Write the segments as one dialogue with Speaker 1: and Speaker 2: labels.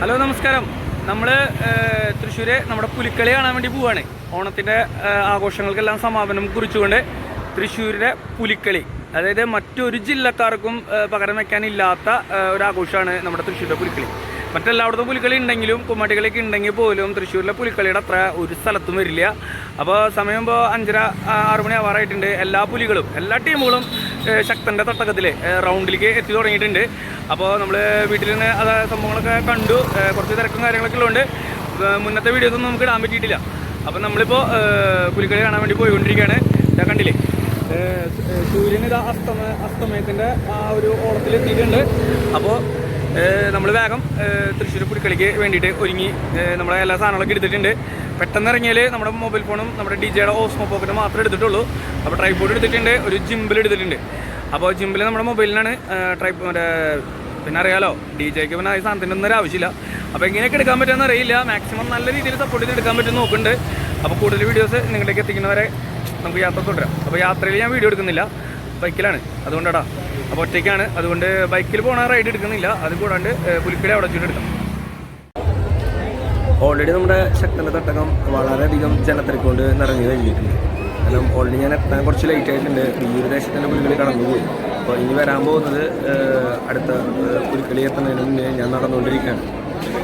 Speaker 1: Hello നമസ്കാരം. നമ്മൾ തൃശ്ശൂർ നമ്മുടെ പുലിക്കളി കാണാൻ വേണ്ടി പോവുകയാണ് ഓണത്തിന്റെ ആഘോഷങ്ങൾക്കെല്ലാം സമാപനം കുറിച്ചുകൊണ്ട് തൃശ്ശൂരിലെ പുലിക്കളി അതായത് മറ്റൊരു ജില്ലക്കാർക്കും പകരം വയ്ക്കാനില്ലാത്ത ഒരു ആഘോഷമാണ് നമ്മുടെ തൃശ്ശൂരിലെ പുലിക്കളി. മറ്റെല്ലായിടത്തും പുലിക്കളി ഉണ്ടെങ്കിലും കുമ്മാട്ടികളിയൊക്കെ ഉണ്ടെങ്കിൽ പോലും തൃശ്ശൂരിലെ പുലിക്കളിയുടെ അത്ര ഒരു സ്ഥലത്തും വരില്ല. അപ്പോൾ സമയം ഇപ്പോൾ അഞ്ചര ആറുമണി ആറ് മണി ആവാറായിട്ടുണ്ട്. എല്ലാ പുലികളും എല്ലാ ടീമുകളും ശക്തന്റെ തട്ടകത്തിലെ റൗണ്ടിലേക്ക് എത്തി തുടങ്ങിയിട്ടുണ്ട്. അപ്പോൾ നമ്മൾ വീട്ടിൽ നിന്ന് അത് സംഭവങ്ങളൊക്കെ കണ്ടു. കുറച്ച് തിരക്കും കാര്യങ്ങളൊക്കെ ഉള്ളതുകൊണ്ട് മുന്നത്തെ വീഡിയോസ് ഒന്നും നമുക്ക് ഇടാൻ പറ്റിയിട്ടില്ല. അപ്പോൾ നമ്മളിപ്പോൾ പുലിക്കളി കാണാൻ വേണ്ടി പോയിക്കൊണ്ടിരിക്കുകയാണ്. കണ്ടില്ലേ? സൂര്യൻ ഇതാ അസ്തമ അസ്തമയത്തിന്റെ ആ ഒരു ഓളത്തിൽ എത്തിയിട്ടുണ്ട് അപ്പോൾ നമ്മൾ വേഗം തൃശ്ശൂർ പുലിക്കളിക്ക് വേണ്ടിയിട്ട് ഒരുങ്ങി. നമ്മളെ എല്ലാ സാധനങ്ങളൊക്കെ എടുത്തിട്ടുണ്ട്. പെട്ടെന്ന് ഇറങ്ങിയാൽ നമ്മുടെ മൊബൈൽ ഫോണും നമ്മുടെ ഡി ജെയുടെ ഓസ്മോ പോക്കറ്റ് മാത്രമേ എടുത്തിട്ടുള്ളൂ. അപ്പോൾ ട്രൈപോഡ് എടുത്തിട്ടുണ്ട് ഒരു ജിമ്പിൽ എടുത്തിട്ടുണ്ട്. അപ്പോൾ ജിമ്പിൽ നമ്മുടെ മൊബൈലിനാണ് ട്രൈ മറ്റേ പിന്നെ അറിയാലോ ഡി ജെക്ക് പിന്നെ ആ സാധനത്തിന്റെ ഒന്നും ആവശ്യമില്ല. അപ്പോൾ എങ്ങനെയൊക്കെ എടുക്കാൻ പറ്റുമെന്ന് അറിയില്ല. മാക്സിമം നല്ല രീതിയിൽ സപ്പോർട്ട് ചെയ്ത് എടുക്കാൻ പറ്റും നോക്കുന്നുണ്ട്. അപ്പോൾ കൂടുതൽ വീഡിയോസ് നിങ്ങളിലേക്ക് എത്തിക്കുന്നവരെ നമുക്ക് യാത്ര തുടരാം. അപ്പോൾ യാത്രയിൽ ഞാൻ വീഡിയോ എടുക്കുന്നില്ല. ബൈക്കിലാണ് അതുകൊണ്ടാടാ. അപ്പോൾ ഒറ്റയ്ക്കാണ്. അതുകൊണ്ട് ബൈക്കിൽ പോണ റൈഡ് എടുക്കുന്നില്ല. അത് കൂടാണ്ട് ഏഹ്, പുലിക്കളി അവിടെ വെച്ചിട്ട് എടുക്കാം. ഓൾറെഡി നമ്മുടെ ശക്തന്റെ തട്ടകം വളരെയധികം ജനത്തിരക്കൊണ്ട് നിറഞ്ഞു കഴിഞ്ഞിട്ടുണ്ട്. കാരണം ഓൾറെഡി ഞാൻ എത്താൻ കുറച്ച് ലേറ്റ് ആയിട്ടുണ്ട്. ഈ ഒരു ദേശത്തിന്റെ പുലിക്കളി കടന്നുപോയി. അപ്പോൾ ഇനി വരാൻ പോകുന്നത് അടുത്ത പുലിക്കളി എത്തുന്നതിന് മുന്നേ ഞാൻ നടന്നുകൊണ്ടിരിക്കുകയാണ്.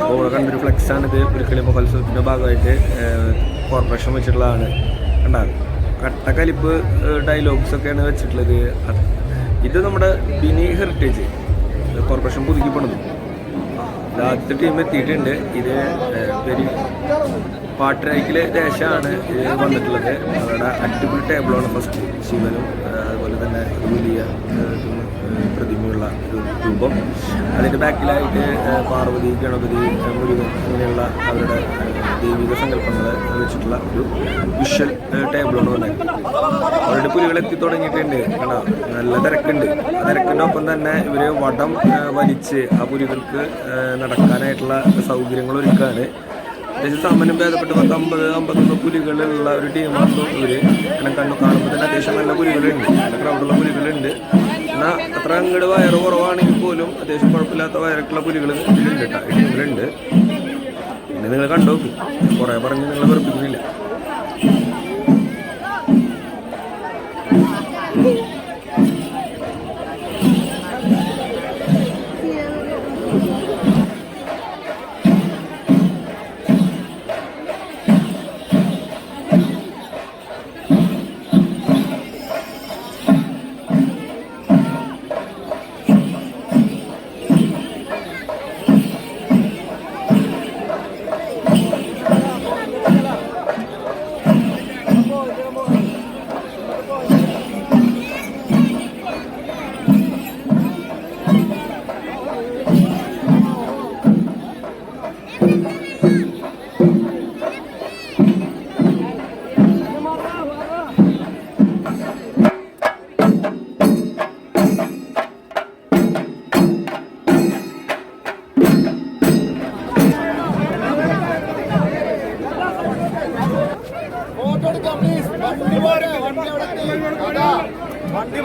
Speaker 1: അപ്പോൾ ഇവിടെ കണ്ടൊരു ഫ്ലെക്സാണിത് പുലിക്കളി മഹോത്സവത്തിന്റെ ഭാഗമായിട്ട് കോർപ്പറേഷൻ വെച്ചിട്ടുള്ളതാണ്. ഉണ്ടാകും കട്ടക്കലിപ്പ് ഡയലോഗ്സ് ഒക്കെയാണ് വെച്ചിട്ടുള്ളത്. ഇത് നമ്മുടെ ബിനി ഹെറിറ്റേജ് കോർപ്പറേഷൻ പുതുക്കി പണിതു. ആദ്യത്തെ ടീം എത്തിയിട്ടുണ്ട്. ഇത് വെരി പാട്ടരാക്കിലെ ദേശമാണ് ഇത് വന്നിട്ടുള്ളത്. അവരുടെ അടിപൊളി ടേബിളാണ് ഫസ്റ്റ് ശിവനും അതുപോലെ തന്നെ വലിയ പ്രതിമയുള്ള രൂപം. അതിന്റെ ബാക്കിലായിട്ട് പാർവതി ഗണപതി മുരുകൻ അങ്ങനെയുള്ള അവരുടെ ദൈവിക സങ്കല്പങ്ങൾ വെച്ചിട്ടുള്ള ഒരു വിഷ്വൽ ടേബിളാണ് വന്നേക്കുന്നത് അവരുടെ പുലികൾ എത്തി തുടങ്ങിയിട്ടുണ്ട്. കണ്ടോ നല്ല തിരക്കുണ്ട്. ആ തിരക്കിന്റെ ഒപ്പം തന്നെ ഇവർ വടം വലിച്ച് ആ പുലികൾക്ക് നടക്കാനായിട്ടുള്ള സൗകര്യങ്ങൾ ഒരുക്കുകയാണ് അത്യാവശ്യം സമനം ഭേദപ്പെട്ട് പത്ത് അമ്പത് അമ്പത്തൊന്ന് പുലികളുള്ള ഒരു ടീമാണ് ഇവർ. കാരണം കണ്ണു കാണുമ്പോൾ തന്നെ അത്യാവശ്യം നല്ല പുലികളുണ്ട്. നല്ല ക്രൗഡുള്ള പുലികളുണ്ട്. എന്നാൽ അത്ര അങ്ങോട്ട് വയറ് കുറവാണെങ്കിൽ പോലും അത്യാവശ്യം കുഴപ്പമില്ലാത്ത വയറൊക്കെയുള്ള പുലികൾ ഇതിലുണ്ട് കേട്ടോ ഇതിലുണ്ട്. പിന്നെ നിങ്ങൾ കണ്ടോക്ക്. കുറേ പറഞ്ഞ് നിങ്ങളെ വെറുപ്പിക്കുന്നില്ല.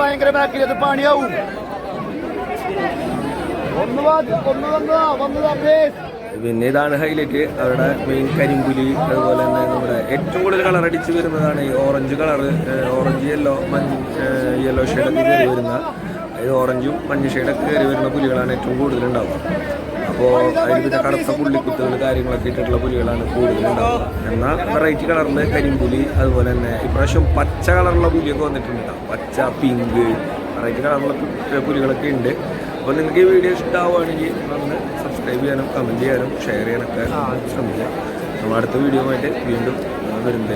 Speaker 2: ഭയങ്കര ബാക്കിൽ അത് പണിയാവും.
Speaker 1: പിന്നെ ഹൈലൈറ്റ് അവരുടെ മെയിൻ കരിമ്പുലി അതുപോലെ തന്നെ നമ്മുടെ ഏറ്റവും കൂടുതൽ കളർ അടിച്ച് വരുന്നതാണ് ഈ orange colour orange yellow yellow ഷെയ്ഡൊക്കെ കയറി വരുന്ന ഈ ഓറഞ്ചും മഞ്ഞ ഷെയ്ഡൊക്കെ കയറി വരുന്ന പുലികളാണ് ഏറ്റവും കൂടുതൽ ഉണ്ടാവുക. അപ്പോൾ അതിന് പിന്നെ കറുത്ത പുള്ളിക്കുത്തുകൾ കാര്യങ്ങളൊക്കെ ഇട്ടിട്ടുള്ള പുലികളാണ് കൂടുതലുണ്ടാവുക. എന്നാൽ വെറൈറ്റി കളറിൽ കരിമ്പുലി അതുപോലെ തന്നെ ഇപ്രാവശ്യം പച്ച കളറുള്ള പുലിയൊക്കെ വന്നിട്ടുണ്ട് പച്ച പിങ്ക് വെറൈറ്റി കളറുള്ള പുലികളൊക്കെ ഉണ്ട്. അപ്പോൾ നിങ്ങൾക്ക് ഈ വീഡിയോ ഇഷ്ടമാവുകയാണെങ്കിൽ ഒന്ന് സബ്സ്ക്രൈബ് ചെയ്യാനും കമന്റ് ചെയ്യാനും ഷെയർ ചെയ്യാനൊക്കെ ശ്രമിക്കാം നമ്മൾ അടുത്ത വീഡിയോ ആയിട്ട് വീണ്ടും വരുന്നത്